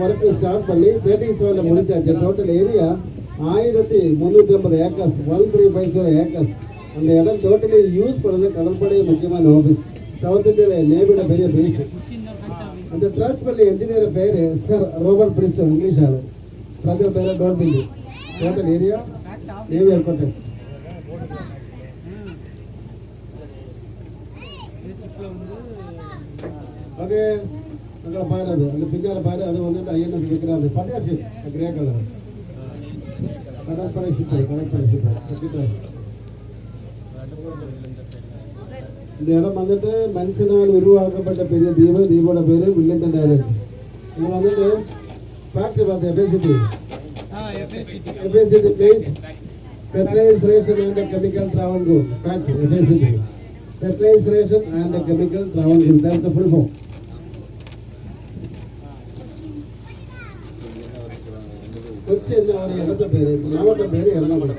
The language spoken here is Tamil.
ஒர்க்கு ஸ்டார்ட் பண்ணி தேர்ட்டி செவனில் முடிச்சாச்சு டோட்டல் ஏரியா ஆயிரத்தி முந்நூற்றி ஐம்பது acres one three five seven acres அந்த இடம் டோட்டலி யூஸ் பண்ணது கடற்படை முக்கியமான ஆஃபீஸ் சவுத் இந்தியாவில் நேவியோட பெரிய பேஸ் அந்த ட்ரஸ்ட் பண்ணி என்ஜினியர் பேர் சார் ரோபர்ட் பிரிஸ்டோ இங்கிலீஷ் ஆளு. பிரதர் பேர் டோர் பில்லி total area navy headquarters okay அங்கே பாரு அது அந்த பின்னால பாரு அது வந்துட்டு ஐஎன்எஸ் விற்கிற அது பத்தியாச்சு கிரே கலர். கடற்படை ஷிப்பர் கடற்படை ஷிப்பர் இந்த இடம் வந்துட்டு மனுஷனால் உருவாக்கப்பட்ட பெரிய தீவு தீவோட பேரு வில்லண்டன் ஐலண்ட் இது வந்துட்டு ஃபேக்ட்ரி பார்த்து F A C T F A C T means fertilization and chemical travel good factory F A C T fertilization and chemical travel good that's a full form என்ன அவருடைய இடத்த பேர் மாவட்ட பேரு எர்ணாகுளம்